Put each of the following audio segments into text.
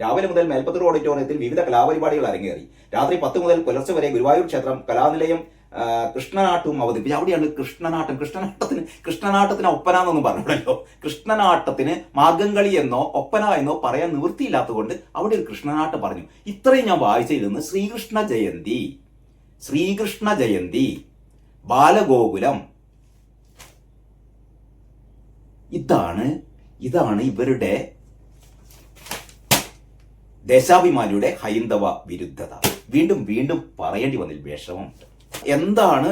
രാവിലെ മുതൽ മേൽപ്പത്തൂർ ഓഡിറ്റോറിയത്തിൽ വിവിധ കലാപരിപാടികൾ അരങ്ങേറി. രാത്രി പത്ത് മുതൽ പുലർച്ചെ വരെ ഗുരുവായൂർ ക്ഷേത്രം കലാനിലയം കൃഷ്ണനാട്ടവും അവതരിപ്പിച്ചു. അവിടെയാണ് കൃഷ്ണനാട്ടം. കൃഷ്ണനാട്ടത്തിന് കൃഷ്ണനാട്ടത്തിന് ഒപ്പന എന്നൊന്നും പറഞ്ഞല്ലോ കൃഷ്ണനാട്ടത്തിന് മാർഗംകളി എന്നോ ഒപ്പന എന്നോ പറയാൻ നിവൃത്തിയില്ലാത്തതുകൊണ്ട് അവിടെ ഒരു കൃഷ്ണനാട്ടം പറഞ്ഞു. ഇത്രയും ഞാൻ വായിച്ചതിൽ ശ്രീകൃഷ്ണ ജയന്തി. ശ്രീകൃഷ്ണ ജയന്തി. ബാലഗോകുലം. ഇതാണ് ഇതാണ് ഇവരുടെ ദേശാഭിമാനിയുടെ ഹൈന്ദവ വിരുദ്ധത. വീണ്ടും വീണ്ടും പറയേണ്ടി വന്നിൽ വിഷമമുണ്ട്. എന്താണ്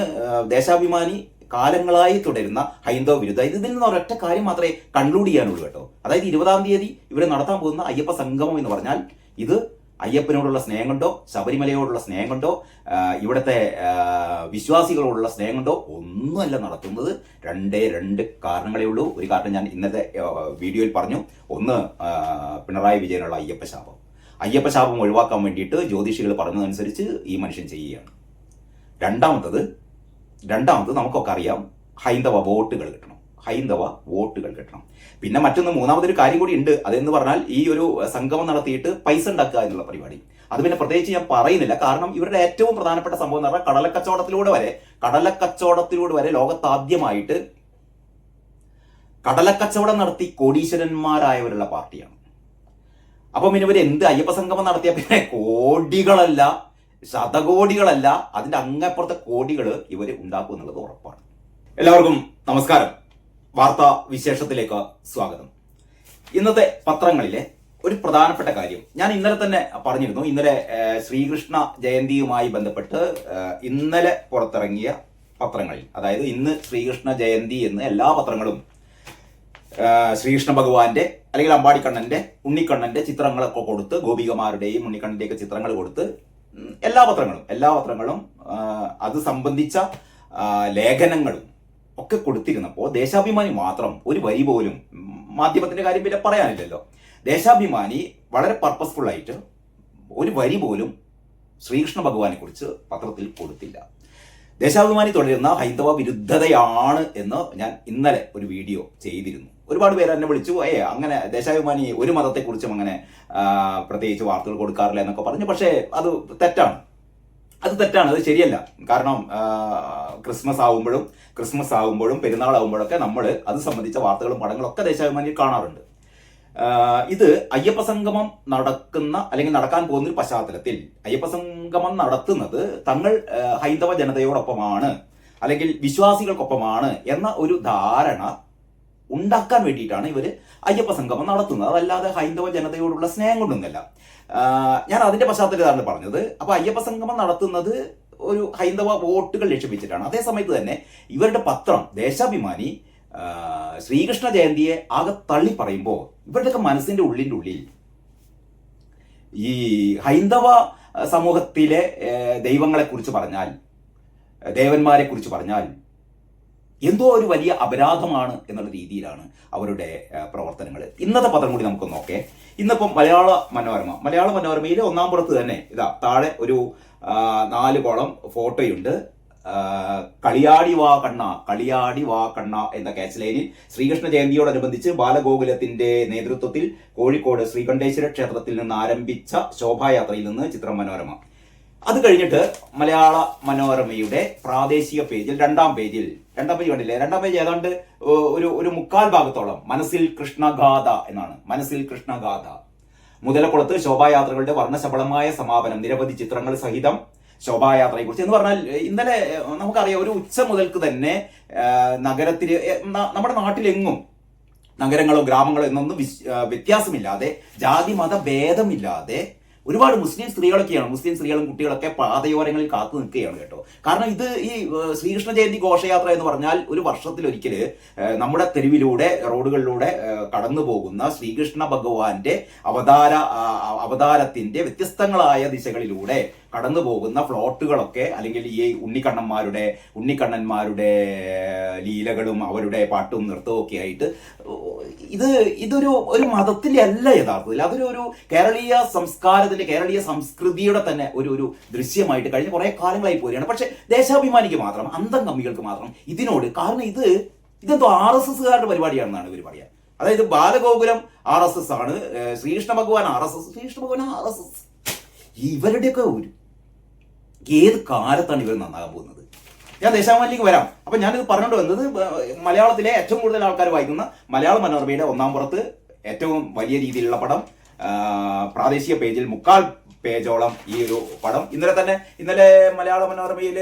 ദേശാഭിമാനി കാലങ്ങളായി തുടരുന്ന ഹൈന്ദവ വിരുദ്ധ ഇതിൽ നിന്ന് ഒരൊറ്റ കാര്യം മാത്രമേ കൺക്ലൂഡ് ചെയ്യാനുള്ളൂ കേട്ടോ. അതായത് ഇരുപതാം തീയതി ഇവർ നടത്താൻ പോകുന്ന അയ്യപ്പ സംഗമം എന്ന് പറഞ്ഞാൽ ഇത് അയ്യപ്പനോടുള്ള സ്നേഹം കൊണ്ടോ ശബരിമലയോടുള്ള സ്നേഹം കൊണ്ടോ ഇവിടുത്തെ വിശ്വാസികളോടുള്ള സ്നേഹം കൊണ്ടോ ഒന്നുമല്ല നടത്തുന്നത്. രണ്ടേ രണ്ട് കാരണങ്ങളേ ഉള്ളൂ. ഒരു കാരണം ഞാൻ ഇന്നത്തെ വീഡിയോയിൽ പറഞ്ഞു. ഒന്ന് പിണറായി വിജയനുള്ള അയ്യപ്പ ശാപം. അയ്യപ്പ ശാപം ഒഴിവാക്കാൻ വേണ്ടിയിട്ട് ജ്യോതിഷികൾ പറഞ്ഞതനുസരിച്ച് ഈ മനുഷ്യൻ ചെയ്യുകയാണ്. രണ്ടാമത്തത് രണ്ടാമത് നമുക്കൊക്കെ അറിയാം ഹൈന്ദവ വോട്ടുകൾ കിട്ടണം. ഹൈന്ദവ വോട്ടുകൾ കിട്ടണം. പിന്നെ മറ്റൊന്ന് മൂന്നാമതൊരു കാര്യം കൂടി ഉണ്ട്. അതെന്ന് പറഞ്ഞാൽ ഈ ഒരു സംഗമം നടത്തിയിട്ട് പൈസ ഉണ്ടാക്കുക എന്നുള്ള പരിപാടി. അത് പിന്നെ പ്രത്യേകിച്ച് ഞാൻ പറയുന്നില്ല. കാരണം ഇവരുടെ ഏറ്റവും പ്രധാനപ്പെട്ട സംഭവം എന്ന് പറഞ്ഞാൽ കടലക്കച്ചവടത്തിലൂടെ വരെ കടലക്കച്ചവടത്തിലൂടെ വരെ ലോകത്താദ്യമായിട്ട് കടലക്കച്ചവടം നടത്തി കോടീശ്വരന്മാരായവരുള്ള പാർട്ടിയാണ്. അപ്പം പിന്നെ ഇവർ എന്ത് അയ്യപ്പ സംഗമം നടത്തിയ പിന്നെ കോടികളല്ല ശതകോടികളല്ല അതിന്റെ അങ്ങപ്പുറത്തെ കോടികൾ ഇവർ ഉണ്ടാക്കും എന്നുള്ളത് ഉറപ്പാണ്. എല്ലാവർക്കും നമസ്കാരം. വാർത്താ വിശേഷത്തിലേക്ക് സ്വാഗതം. ഇന്നത്തെ പത്രങ്ങളിലെ ഒരു പ്രധാനപ്പെട്ട കാര്യം. ഞാൻ ഇന്നലെ തന്നെ പറഞ്ഞിരുന്നു ഇന്നലെ ശ്രീകൃഷ്ണ ജയന്തിയുമായി ബന്ധപ്പെട്ട് ഇന്നലെ പുറത്തിറങ്ങിയ പത്രങ്ങളിൽ അതായത് ഇന്ന് ശ്രീകൃഷ്ണ ജയന്തി എന്ന് എല്ലാ പത്രങ്ങളും ശ്രീകൃഷ്ണ ഭഗവാന്റെ അല്ലെങ്കിൽ അമ്പാടിക്കണ്ണന്റെ ഉണ്ണിക്കണ്ണന്റെ ചിത്രങ്ങളൊക്കെ കൊടുത്ത് ഗോപികമാരുടെയും ഉണ്ണിക്കണ്ണന്റെയൊക്കെ ചിത്രങ്ങൾ കൊടുത്ത് എല്ലാ പത്രങ്ങളും എല്ലാ പത്രങ്ങളും അത് സംബന്ധിച്ച ലേഖനങ്ങളും ഒക്കെ കൊടുത്തിരുന്നപ്പോൾ ദേശാഭിമാനി മാത്രം ഒരു വരി പോലും മാധ്യമത്തിന്റെ കാര്യം പിന്നെ പറയാനില്ലല്ലോ. ദേശാഭിമാനി വളരെ പർപ്പസ്ഫുൾ ആയിട്ട് ഒരു വരി പോലും ശ്രീകൃഷ്ണ ഭഗവാനെ കുറിച്ച് പത്രത്തിൽ കൊടുത്തില്ല. ദേശാഭിമാനി തുടരുന്ന ഹൈന്ദവ വിരുദ്ധതയാണ് എന്ന് ഞാൻ ഇന്നലെ ഒരു വീഡിയോ ചെയ്തിരുന്നു. ഒരുപാട് പേര് എന്നെ വിളിച്ചു ഏ അങ്ങനെ ദേശാഭിമാനി ഒരു മതത്തെക്കുറിച്ചും അങ്ങനെ പ്രത്യേകിച്ച് വാർത്തകൾ കൊടുക്കാറില്ല എന്നൊക്കെ പറഞ്ഞു. പക്ഷേ അത് തെറ്റാണ്. അത് തെറ്റാണ് അത് ശരിയല്ല. കാരണം ക്രിസ്മസ് ആകുമ്പോഴും ക്രിസ്മസ് ആകുമ്പോഴും പെരുന്നാൾ ആവുമ്പോഴൊക്കെ നമ്മൾ അത് സംബന്ധിച്ച വാർത്തകളും പടങ്ങളും ഒക്കെ ദേശാഭിമാനിയിൽ കാണാറുണ്ട്. ഇത് അയ്യപ്പ സംഗമം നടക്കുന്ന അല്ലെങ്കിൽ നടക്കാൻ പോകുന്ന ഒരു പശ്ചാത്തലത്തിൽ അയ്യപ്പ സംഗമം നടത്തുന്നത് തങ്ങൾ ഹൈന്ദവ ജനതയോടൊപ്പമാണ് അല്ലെങ്കിൽ വിശ്വാസികൾക്കൊപ്പമാണ് എന്ന ഒരു ധാരണ ഉണ്ടാക്കാൻ വേണ്ടിയിട്ടാണ് ഇവർ അയ്യപ്പ സംഗമം നടത്തുന്നത്. അതല്ലാതെ ഹൈന്ദവ ജനതയോടുള്ള സ്നേഹം കൊണ്ടൊന്നുമല്ല. ഞാൻ അതിന്റെ പശ്ചാത്തലത്തിലാണ് പറഞ്ഞത്. അപ്പോൾ അയ്യപ്പ സംഗമം നടത്തുന്നത് ഒരു ഹൈന്ദവ വോട്ടുകൾ ലക്ഷ്യം വെച്ചിട്ടാണ് അതേ സമയത്ത് തന്നെ ഇവരുടെ പത്രം ദേശാഭിമാനി ശ്രീകൃഷ്ണ ജയന്തിയെ ആകെ തള്ളി പറയുമ്പോൾ ഇവരുടെയൊക്കെ മനസ്സിന്റെ ഉള്ളിന്റെ ഉള്ളിൽ ഈ ഹൈന്ദവ സമൂഹത്തിലെ ദൈവങ്ങളെക്കുറിച്ച് പറഞ്ഞാൽ ദേവന്മാരെ കുറിച്ച് പറഞ്ഞാൽ എന്തോ ഒരു വലിയ അപരാധമാണ് എന്നുള്ള രീതിയിലാണ് അവരുടെ പ്രവർത്തനങ്ങൾ. ഇന്നത്തെ പദം കൂടി നമുക്ക് നോക്കേ. ഇന്നിപ്പം മലയാള മനോരമ. മലയാള മനോരമയിൽ ഒന്നാം പുറത്ത് തന്നെ ഇതാ താഴെ ഒരു നാല് കോളം ഫോട്ടോയുണ്ട്. കളിയാടി വാ കണ്ണ കളിയാടി വാ കണ്ണ എന്ന ക്യാച്ച് ലൈനിൽ ശ്രീകൃഷ്ണ ജയന്തിയോടനുബന്ധിച്ച് ബാലഗോകുലത്തിന്റെ നേതൃത്വത്തിൽ കോഴിക്കോട് ശ്രീകണ്ഠേശ്വര ക്ഷേത്രത്തിൽ നിന്ന് ആരംഭിച്ച ശോഭായാത്രയിൽ നിന്ന് ചിത്രം മനോരമ. അത് കഴിഞ്ഞിട്ട് മലയാള മനോരമയുടെ പ്രാദേശിക പേജിൽ രണ്ടാം പേജിൽ രണ്ടാം പേജ് കണ്ടില്ലേ? രണ്ടാം പേജ് ഏതാണ്ട് ഒരു ഒരു മുക്കാൽ ഭാഗത്തോളം മനസ്സിൽ കൃഷ്ണഗാഥ എന്നാണ്. മനസ്സിൽ കൃഷ്ണഗാഥ. മുതലക്കുളത്ത് ശോഭായാത്രകളുടെ വർണശബളമായ സമാപനം നിരവധി ചിത്രങ്ങൾ സഹിതം ശോഭായാത്രയെ കുറിച്ച് എന്ന് പറഞ്ഞാൽ ഇന്നലെ നമുക്കറിയാം ഒരു ഉച്ച മുതൽക്ക് തന്നെ നഗരത്തിൽ നമ്മുടെ നാട്ടിലെങ്ങും നഗരങ്ങളോ ഗ്രാമങ്ങളോ എന്നൊന്നും വ്യത്യാസമില്ലാതെ ജാതി മത ഭേദമില്ലാതെ ഒരുപാട് മുസ്ലിം സ്ത്രീകളൊക്കെയാണ് മുസ്ലിം സ്ത്രീകളും കുട്ടികളൊക്കെ പാതയോരങ്ങളിൽ കാത്തു നിൽക്കുകയാണ് കേട്ടോ. കാരണം ഇത് ഈ ശ്രീകൃഷ്ണ ജയന്തി ഘോഷയാത്ര എന്ന് പറഞ്ഞാൽ ഒരു വർഷത്തിലൊരിക്കൽ നമ്മുടെ തെരുവിലൂടെ റോഡുകളിലൂടെ കടന്നു പോകുന്ന ശ്രീകൃഷ്ണ ഭഗവാന്റെ അവതാര അവതാരത്തിന്റെ വ്യത്യസ്തങ്ങളായ ദിശകളിലൂടെ കടന്നു പോകുന്ന ഫ്ലോട്ടുകളൊക്കെ അല്ലെങ്കിൽ ഈ ഉണ്ണിക്കണ്ണന്മാരുടെ ഉണ്ണിക്കണ്ണന്മാരുടെ ലീലകളും അവരുടെ പാട്ടും നൃത്തവും ഒക്കെ ആയിട്ട് ഇത് ഇതൊരു ഒരു മതത്തിന്റെ അല്ല യഥാർത്ഥത്തിൽ. അതൊരു ഒരു കേരളീയ സംസ്കാരത്തിന്റെ കേരളീയ സംസ്കൃതിയുടെ തന്നെ ഒരു ഒരു ദൃശ്യമായിട്ട് കഴിഞ്ഞ കുറേ കാലങ്ങളായി പോരുകയാണ്. പക്ഷെ ദേശാഭിമാനിക്ക് മാത്രം അന്തം കമ്മികൾക്ക് മാത്രം ഇതിനോട് കാരണം ഇത് ഇതെന്തോ ആർ എസ് എസ്സുകാരുടെ പരിപാടിയാണെന്നാണ് ഇവർ പറയുക അതായത് ബാലഗോകുലം ആർ എസ് എസ് ആണ് ശ്രീകൃഷ്ണ ഭഗവാൻ ആർ എസ് എസ് ശ്രീകൃഷ്ണ ഭഗവാൻ ആർ എസ് എസ്. ഇവരുടെയൊക്കെ ഒരു ഏത് കാലത്താണ് ഇവർ നന്നാകാൻ പോകുന്നത്? ഞാൻ ദേശാഭിമാനിലേക്ക് വരാം. അപ്പൊ ഞാനിത് പറഞ്ഞുകൊണ്ട് വന്നത് മലയാളത്തിലെ ഏറ്റവും കൂടുതൽ ആൾക്കാർ വായിക്കുന്ന മലയാള മനോരമയുടെ ഒന്നാം പുറത്ത് ഏറ്റവും വലിയ രീതിയിലുള്ള പടം പ്രാദേശിക പേജിൽ മുക്കാൽ പേജോളം ഈ ഒരു പടം. ഇന്നലെ തന്നെ ഇന്നലെ മലയാള മനോരമയിൽ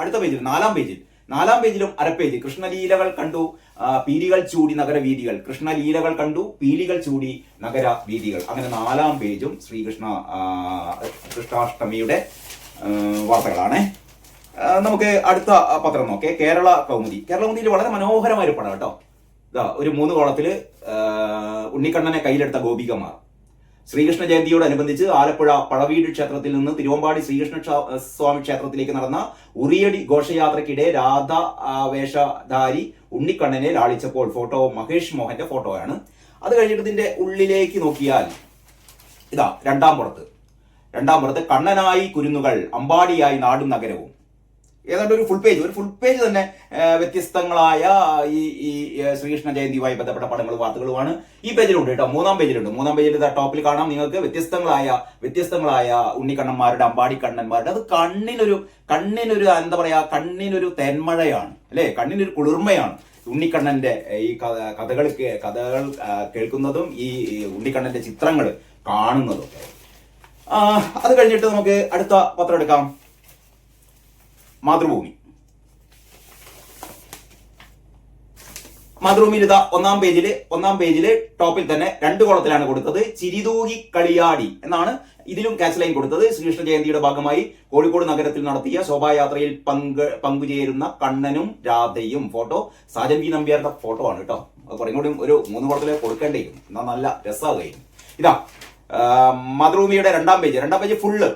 അടുത്ത പേജിൽ നാലാം പേജിൽ നാലാം പേജിലും അരപ്പേജ് കൃഷ്ണലീലകൾ കണ്ടു പീലികൾ ചൂടി നഗര വീതികൾ കൃഷ്ണലീലകൾ കണ്ടു പീലികൾ ചൂടി നഗര വീതികൾ. അങ്ങനെ നാലാം പേജും ശ്രീകൃഷ്ണ കൃഷ്ണാഷ്ടമിയുടെ വാർത്തകളാണ്. നമുക്ക് അടുത്ത പത്രം നോക്കേ. കേരള കൗമുദി. കേരള കൗമുദിയിൽ വളരെ മനോഹരമായ ഒരു പടം കേട്ടോ. ഇതാ ഒരു മൂന്ന് കോളത്തിൽ ഉണ്ണിക്കണ്ണനെ കയ്യിലെടുത്ത ഗോപികമാർ. ശ്രീകൃഷ്ണ ജയന്തിയോടനുബന്ധിച്ച് ആലപ്പുഴ പഴവീട് ക്ഷേത്രത്തിൽ നിന്ന് തിരുവമ്പാടി ശ്രീകൃഷ്ണ സ്വാമി ക്ഷേത്രത്തിലേക്ക് നടന്ന ഉറിയടി ഘോഷയാത്രയ്ക്കിടെ രാധ വേഷധാരി ഉണ്ണിക്കണ്ണനെ ലാളിച്ചപ്പോൾ ഫോട്ടോ മഹേഷ് മോഹന്റെ ഫോട്ടോയാണ്. അത് കഴിഞ്ഞിട്ട് ഇതിന്റെ ഉള്ളിലേക്ക് നോക്കിയാൽ ഇതാ രണ്ടാം പുറത്ത്. രണ്ടാം പുറത്ത് കണ്ണനായി കുരുന്നുകൾ അമ്പാടിയായി നാടും നഗരവും. ഏതാണ്ട് ഒരു ഫുൾ പേജ് ഒരു ഫുൾ പേജ് തന്നെ വ്യത്യസ്തങ്ങളായ ഈ ഈ ശ്രീകൃഷ്ണ ജയന്തിയുമായി ബന്ധപ്പെട്ട പടങ്ങളും വാർത്തകളുമാണ്. ഈ പേജിലുണ്ട് കേട്ടോ മൂന്നാം പേജിലുണ്ട് മൂന്നാം പേജിൽ ടോപ്പിൽ കാണാം നിങ്ങൾക്ക് വ്യത്യസ്തങ്ങളായ വ്യത്യസ്തങ്ങളായ ഉണ്ണിക്കണ്ണന്മാരുടെ അമ്പാടി കണ്ണന്മാരുടെ അത് കണ്ണിനൊരു കണ്ണിനൊരു എന്താ പറയാ കണ്ണിനൊരു തെന്മഴയാണ് അല്ലെ? കണ്ണിനൊരു കുളിർമയാണ്. ഉണ്ണിക്കണ്ണന്റെ ഈ കഥ- കഥകൾ കഥകൾ കേൾക്കുന്നതും ഈ ഉണ്ണിക്കണ്ണന്റെ ചിത്രങ്ങൾ കാണുന്നതും. അത് കഴിഞ്ഞിട്ട് നമുക്ക് അടുത്ത പത്രം എടുക്കാം. മാതൃഭൂമി. മാതൃഭൂമിയിൽ ഇതാ ഒന്നാം പേജിൽ ഒന്നാം പേജിൽ ടോപ്പിൽ തന്നെ രണ്ട് കോളത്തിലാണ് കൊടുത്തത്. ചിരിതൂകി കളിയാടി എന്നാണ് ഇതിലും ക്യാച്ച് ലൈൻ കൊടുത്തത്. ശ്രീകൃഷ്ണ ജയന്തിയുടെ ഭാഗമായി കോഴിക്കോട് നഗരത്തിൽ നടത്തിയ ശോഭായാത്രയിൽ പങ്ക് പങ്കുചേരുന്ന കണ്ണനും രാധയും ഫോട്ടോ. സാജൻ വി നമ്പ്യാരുടെ ഫോട്ടോ ആണ് കേട്ടോ. കുറേ കൂടി ഒരു മൂന്ന് കോളത്തിലേക്ക് കൊടുക്കേണ്ടിയിരുന്നു. എന്നാൽ നല്ല രസമാകുകയും ഇതാ മാതൃഭൂമിയുടെ രണ്ടാം പേജ്. രണ്ടാം പേജ് ഫുള്ള്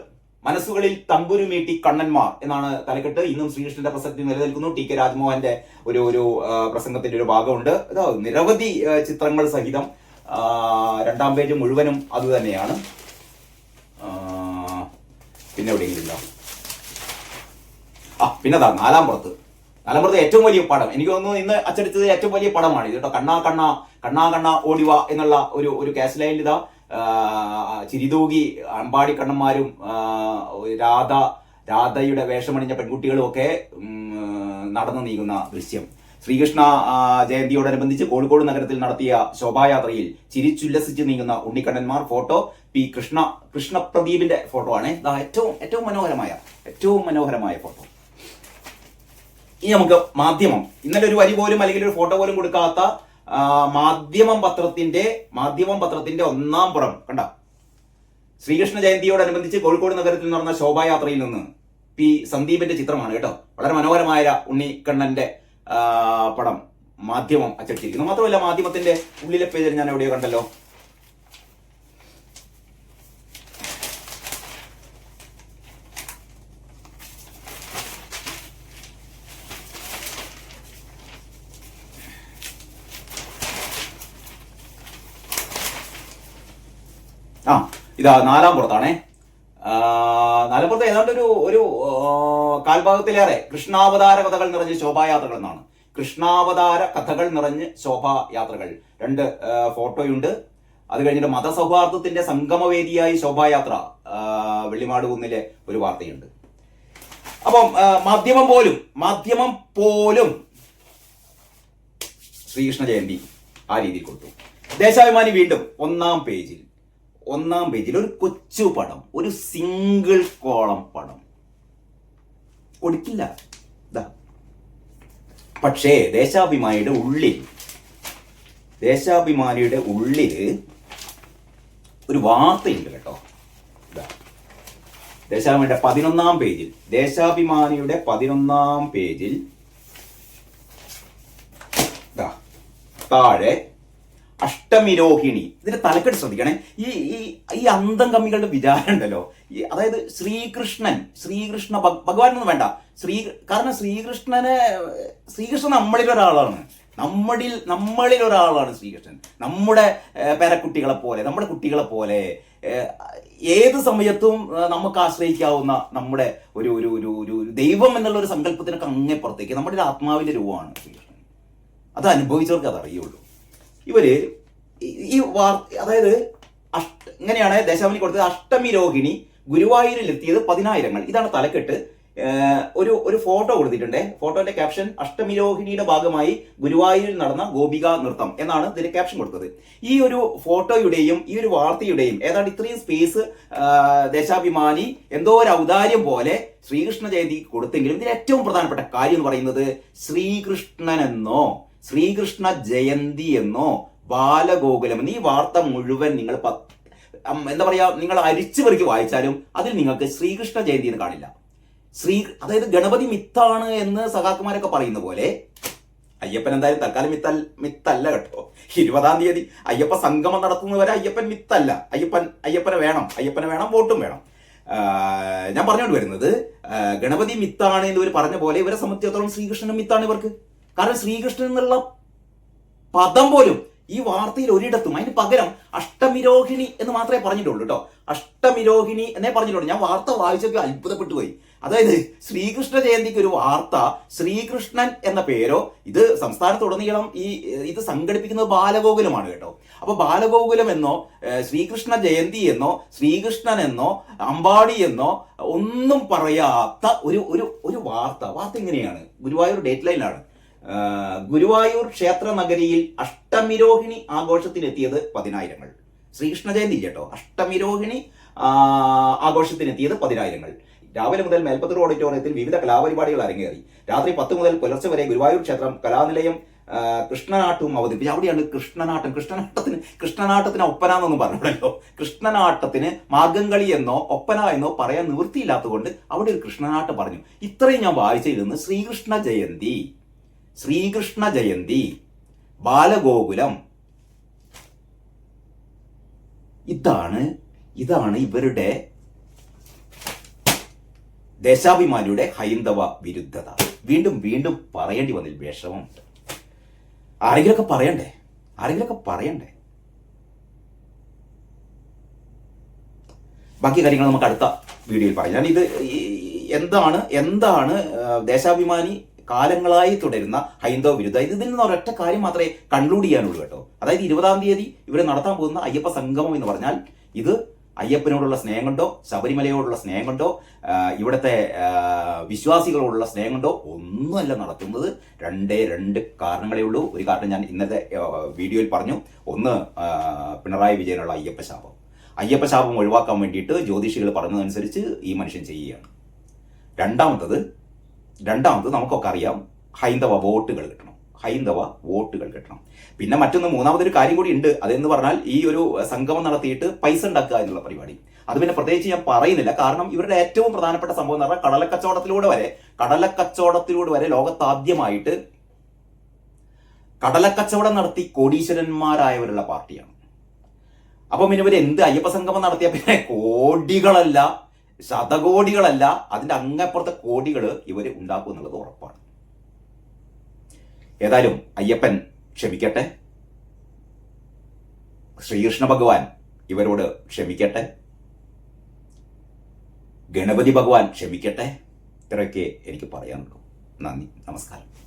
മനസ്സുകളിൽ തമ്പുരു മീട്ടി കണ്ണന്മാർ എന്നാണ് തലക്കെട്ട്. ഇന്നും ശ്രീകൃഷ്ണന്റെ പ്രസക്തി നിലനിൽക്കുന്നു. ടി കെ രാജ്മോഹന്റെ ഒരു ഒരു പ്രസംഗത്തിന്റെ ഒരു ഭാഗമുണ്ട്. നിരവധി ചിത്രങ്ങൾ സഹിതം രണ്ടാം പേജ് മുഴുവനും അത് തന്നെയാണ്. പിന്നെ എവിടെയെങ്കിലും? ആ പിന്നെ അതാ നാലാം പുറത്ത്. നാലാം പുറത്ത് ഏറ്റവും വലിയ പടം. എനിക്ക് തോന്നുന്നു ഇന്ന് അച്ചടിച്ചത് ഏറ്റവും വലിയ പടമാണ് ഇത് കേട്ടോ. കണ്ണാ കണ്ണാ കണ്ണാ കണ്ണാ ഓടിവ എന്നുള്ള ഒരു ഒരു കാസ്ലൈൻ ലൈനിൽ ഇതാ. ചിരിതൂകി അമ്പാടി കണ്ണന്മാരും രാധ രാധയുടെ വേഷമണിഞ്ഞ പെൺകുട്ടികളും ഒക്കെ നടന്നു നീങ്ങുന്ന ദൃശ്യം. ശ്രീകൃഷ്ണ ജയന്തിയോടനുബന്ധിച്ച് കോഴിക്കോട് നഗരത്തിൽ നടത്തിയ ശോഭായാത്രയിൽ ചിരിച്ചുല്ലസിച്ച് നീങ്ങുന്ന ഉണ്ണിക്കണ്ണന്മാർ ഫോട്ടോ പി കൃഷ്ണ കൃഷ്ണപ്രദീപിന്റെ ഫോട്ടോ ആണ്. ഏറ്റവും ഏറ്റവും മനോഹരമായ ഏറ്റവും മനോഹരമായ ഫോട്ടോ. ഇനി നമുക്ക് മാധ്യമം. ഇന്നലെ ഒരു വരി പോലും അല്ലെങ്കിൽ ഒരു ഫോട്ടോ പോലും കൊടുക്കാത്ത മാധ്യമം പത്രത്തിന്റെ മാധ്യമം പത്രത്തിന്റെ ഒന്നാം പുറം കണ്ട? ശ്രീകൃഷ്ണ ജയന്തിയോടനുബന്ധിച്ച് കോഴിക്കോട് നഗരത്തിൽ നടന്ന ശോഭായാത്രയിൽ നിന്ന് പി സന്ദീപിന്റെ ചിത്രമാണ് കേട്ടോ? വളരെ മനോഹരമായ ഉണ്ണിക്കണ്ണന്റെ പടം മാധ്യമം അച്ചടിച്ചിരിക്കുന്നു. മാത്രമല്ല മാധ്യമത്തിന്റെ ഉള്ളിലെ പേജിൽ ഞാൻ എവിടെയോ കണ്ടല്ലോ ആ ഇതാ നാലാം പുറത്താണേ. ആ, നാലാം പുറത്ത് ഏതാണ്ട് ഒരു ഒരു കാൽഭാഗത്തിലേറെ കൃഷ്ണാവതാര കഥകൾ നിറഞ്ഞ് ശോഭായാത്രകൾ എന്നാണ്. കൃഷ്ണാവതാര കഥകൾ നിറഞ്ഞ് ശോഭായാത്രകൾ. രണ്ട് ഫോട്ടോയുണ്ട്. അത് കഴിഞ്ഞിട്ട് മതസൗഹാർദ്ദത്തിന്റെ സംഗമവേദിയായി ശോഭായാത്ര വെള്ളിമാട് കുന്നിലെ ഒരു വാർത്തയുണ്ട്. അപ്പം മാധ്യമം പോലും മാധ്യമം പോലും ശ്രീകൃഷ്ണ ജയന്തി ആ രീതിയിൽ കൊടുത്തു. ദേശാഭിമാനി വീണ്ടും ഒന്നാം പേജിൽ. ഒന്നാം പേജിൽ ഒരു കൊച്ചു പടം ഒരു സിംഗിൾ കോളം പടം. കൊടുക്കില്ല പക്ഷേ ദേശാഭിമാനിയുടെ ഉള്ളിൽ ദേശാഭിമാനിയുടെ ഉള്ളിൽ ഒരു വാർത്തയുണ്ട് കേട്ടോ. ദേശാഭിമാനിയുടെ പതിനൊന്നാം പേജിൽ ദേശാഭിമാനിയുടെ പതിനൊന്നാം പേജിൽ താഴെ അഷ്ടമിരോഹിണി. ഇതിന്റെ തലക്കെട്ട് ശ്രദ്ധിക്കണേ. ഈ ഈ ഈ അന്തം കമ്മികളുടെ വിചാരം ഉണ്ടല്ലോ. ഈ അതായത് ശ്രീകൃഷ്ണൻ ശ്രീകൃഷ്ണ ഭഗവാനൊന്നും വേണ്ട. ശ്രീ കാരണം ശ്രീകൃഷ്ണനെ ശ്രീകൃഷ്ണൻ നമ്മളിൽ ഒരാളാണ്. നമ്മളിൽ നമ്മളിൽ ഒരാളാണ് ശ്രീകൃഷ്ണൻ. നമ്മുടെ പേരക്കുട്ടികളെ പോലെ നമ്മുടെ കുട്ടികളെ പോലെ ഏത് സമയത്തും നമുക്ക് ആശ്രയിക്കാവുന്ന നമ്മുടെ ഒരു ഒരു ഒരു ഒരു ദൈവം എന്നുള്ള ഒരു സങ്കല്പത്തിനൊക്കെ അങ്ങേ പുറത്തേക്ക് നമ്മുടെ ഒരു ആത്മാവിന്റെ രൂപമാണ് ശ്രീകൃഷ്ണൻ. അത് അനുഭവിച്ചവർക്ക് അത് അറിയുള്ളൂ ഇവർ ഈ- വാർ അതായത് അഷ്ട ഇങ്ങനെയാണ് ദശാവലി കൊടുത്തത് അഷ്ടമി രോഹിണി ഗുരുവായൂരിൽ എത്തിയത് പതിനായിരങ്ങൾ. ഇതാണ് തലക്കെട്ട്. ഒരു ഒരു ഫോട്ടോ കൊടുത്തിട്ടുണ്ട്. ഫോട്ടോന്റെ ക്യാപ്ഷൻ അഷ്ടമി രോഹിണിയുടെ ഭാഗമായി ഗുരുവായൂരിൽ നടന്ന ഗോപിക നൃത്തം എന്നാണ് ഇതിന്റെ ക്യാപ്ഷൻ കൊടുത്തത്. ഈ ഒരു ഫോട്ടോയുടെയും ഈ ഒരു വാർത്തയുടെയും ഏതാണ്ട് ഇത്രയും സ്പേസ് ദേശാഭിമാനി എന്തോ ഒരു ഔദാര്യം പോലെ ശ്രീകൃഷ്ണ ജയന്തി കൊടുത്തെങ്കിലും ഇതിൽ ഏറ്റവും പ്രധാനപ്പെട്ട കാര്യം എന്ന് പറയുന്നത് ശ്രീകൃഷ്ണൻ എന്നോ ശ്രീകൃഷ്ണ ജയന്തി എന്നോ ബാലഗോകുലം എന്നീ. വാർത്ത മുഴുവൻ നിങ്ങൾ എന്താ പറയാ നിങ്ങൾ അരിച്ചു പെറുക്കി വായിച്ചാലും അതിൽ നിങ്ങൾക്ക് ശ്രീകൃഷ്ണ ജയന്തി എന്ന് കാണില്ല. ശ്രീ അതായത് ഗണപതി മിത്താണ് എന്ന് സഖാക്കുമാരൊക്കെ പറയുന്ന പോലെ അയ്യപ്പൻ എന്തായാലും തൽക്കാലം മിത്തൽ മിത്തല്ല കേട്ടോ. ഇരുപതാം തീയതി അയ്യപ്പ സംഗമം നടത്തുന്നവരെ അയ്യപ്പൻ മിത്തല്ല. അയ്യപ്പൻ അയ്യപ്പനെ വേണം അയ്യപ്പനെ വേണം വോട്ടും വേണം. ഞാൻ പറഞ്ഞുകൊണ്ട് വരുന്നത് ഗണപതി മിത്താണ് എന്ന് ഇവർ പറഞ്ഞ പോലെ ഇവരെ സംബന്ധിച്ചിടത്തോളം ശ്രീകൃഷ്ണനും മിത്താണ് ഇവർക്ക്. കാരണം ശ്രീകൃഷ്ണൻ എന്നുള്ള പദം പോലും ഈ വാർത്തയിൽ ഒരിടത്തും അതിന് പകരം അഷ്ടമിരോഹിണി എന്ന് മാത്രമേ പറഞ്ഞിട്ടുള്ളൂ കേട്ടോ. അഷ്ടമിരോഹിണി എന്നേ പറഞ്ഞിട്ടുള്ളൂ. ഞാൻ വാർത്ത വായിച്ചൊക്കെ അത്ഭുതപ്പെട്ടു പോയി. അതായത് ശ്രീകൃഷ്ണ ജയന്തിക്ക് ഒരു വാർത്ത ശ്രീകൃഷ്ണൻ എന്ന പേരോ ഇത് സംസ്ഥാനത്തുടനീളം ഈ ഇത് സംഘടിപ്പിക്കുന്നത് ബാലഗോകുലമാണ് കേട്ടോ. അപ്പൊ ബാലഗോകുലം എന്നോ ശ്രീകൃഷ്ണ ജയന്തി എന്നോ ശ്രീകൃഷ്ണൻ എന്നോ അമ്പാടി എന്നോ ഒന്നും പറയാത്ത ഒരു ഒരു ഒരു വാർത്ത. വാർത്ത ഇങ്ങനെയാണ്. ഗുരുവായൂർ ഡേറ്റ് ലൈനിലാണ്. ഗുരുവായൂർ ക്ഷേത്ര നഗരിയിൽ അഷ്ടമിരോഹിണി ആഘോഷത്തിനെത്തിയത് പതിനായിരങ്ങൾ. ശ്രീകൃഷ്ണ ജയന്തി കേട്ടോ അഷ്ടമിരോഹിണി ആഘോഷത്തിനെത്തിയത് പതിനായിരങ്ങൾ. രാവിലെ മുതൽ മേൽപ്പത്തൂർ ഓഡിറ്റോറിയത്തിൽ വിവിധ കലാപരിപാടികൾ അരങ്ങേറി. രാത്രി പത്ത് മുതൽ പുലർച്ചെ വരെ ഗുരുവായൂർ ക്ഷേത്രം കലാനിലയം കൃഷ്ണനാട്ടവും അവതരിപ്പിച്ചു. അവിടെയാണ് കൃഷ്ണനാട്ടം. കൃഷ്ണനാട്ടത്തിന് കൃഷ്ണനാട്ടത്തിന് ഒപ്പന എന്നൊന്നും പറഞ്ഞല്ലോ കൃഷ്ണനാട്ടത്തിന് മാർഗംകളി എന്നോ ഒപ്പന എന്നോ പറയാൻ നിവൃത്തിയില്ലാത്തതുകൊണ്ട് അവിടെ ഒരു കൃഷ്ണനാട്ടം പറഞ്ഞു. ഇത്രയും ഞാൻ വായിച്ചിരുന്നു ശ്രീകൃഷ്ണ ജയന്തി. ശ്രീകൃഷ്ണ ജയന്തി ബാലഗോകുലം. ഇതാണ് ഇതാണ് ഇവരുടെ ദേശാഭിമാനിയുടെ ഹൈന്ദവ വിരുദ്ധത. വീണ്ടും വീണ്ടും പറയേണ്ടി വന്നിൽ വിഷമമുണ്ട് ആരെങ്കിലൊക്കെ പറയണ്ടേ? ആരെങ്കിലൊക്കെ പറയണ്ടേ? ബാക്കി കാര്യങ്ങൾ നമുക്ക് അടുത്ത വീഡിയോയിൽ പറയാം. ഞാൻ ഇത് എന്താണ് എന്താണ് ദേശാഭിമാനി കാലങ്ങളായി തുടരുന്ന ഹൈന്ദവ വിരുദ്ധ. ഇത് ഇതിൽ നിന്ന് ഒരൊറ്റ കാര്യം മാത്രമേ കൺക്ലൂഡ് ചെയ്യാനുള്ളൂ കേട്ടോ. അതായത് ഇരുപതാം തീയതി ഇവിടെ നടത്താൻ പോകുന്ന അയ്യപ്പ സംഗമം എന്ന് പറഞ്ഞാൽ ഇത് അയ്യപ്പനോടുള്ള സ്നേഹം കൊണ്ടോ ശബരിമലയോടുള്ള സ്നേഹം കൊണ്ടോ ഇവിടുത്തെ വിശ്വാസികളോടുള്ള സ്നേഹം കൊണ്ടോ ഒന്നുമല്ല നടത്തുന്നത്. രണ്ടേ രണ്ട് കാരണങ്ങളേ ഉള്ളൂ. ഒരു കാരണം ഞാൻ ഇന്നത്തെ വീഡിയോയിൽ പറഞ്ഞു. ഒന്ന് പിണറായി വിജയനുള്ള അയ്യപ്പ ശാപം. അയ്യപ്പ ശാപം ഒഴിവാക്കാൻ വേണ്ടിയിട്ട് ജ്യോതിഷികൾ പറഞ്ഞതനുസരിച്ച് ഈ മനുഷ്യൻ ചെയ്യുകയാണ്. രണ്ടാമത്തത് രണ്ടാമത് നമുക്കൊക്കെ അറിയാം ഹൈന്ദവ വോട്ടുകൾ കിട്ടണം. ഹൈന്ദവ വോട്ടുകൾ കിട്ടണം. പിന്നെ മറ്റൊന്ന് മൂന്നാമതൊരു കാര്യം കൂടി ഉണ്ട്. അതെന്ന് പറഞ്ഞാൽ ഈ ഒരു സംഗമം നടത്തിയിട്ട് പൈസ ഉണ്ടാക്കുക എന്നുള്ള പരിപാടി. അത് പിന്നെ പ്രത്യേകിച്ച് ഞാൻ പറയുന്നില്ല. കാരണം ഇവരുടെ ഏറ്റവും പ്രധാനപ്പെട്ട സംഭവം എന്ന് പറഞ്ഞാൽ കടലക്കച്ചവടത്തിലൂടെ വരെ കടലക്കച്ചവടത്തിലൂടെ വരെ ലോകത്താദ്യമായിട്ട് കടലക്കച്ചവടം നടത്തി കോടീശ്വരന്മാരായവരുള്ള പാർട്ടിയാണ്. അപ്പം പിന്നെ ഇവർ എന്ത് അയ്യപ്പ സംഗമം നടത്തിയ പിന്നെ കോടികളല്ല ശതകോടികളല്ല അതിന്റെ അങ്ങപ്പുറത്തെ കോടികൾ ഇവർ ഉണ്ടാക്കും എന്നുള്ളത് ഉറപ്പാണ്. ഏതായാലും അയ്യപ്പൻ ക്ഷമിക്കട്ടെ. ശ്രീകൃഷ്ണ ഭഗവാൻ ഇവരോട് ക്ഷമിക്കട്ടെ. ഗണപതി ഭഗവാൻ ക്ഷമിക്കട്ടെ. ഇത്രയൊക്കെ എനിക്ക് പറയാനുള്ളൂ. നന്ദി. നമസ്കാരം.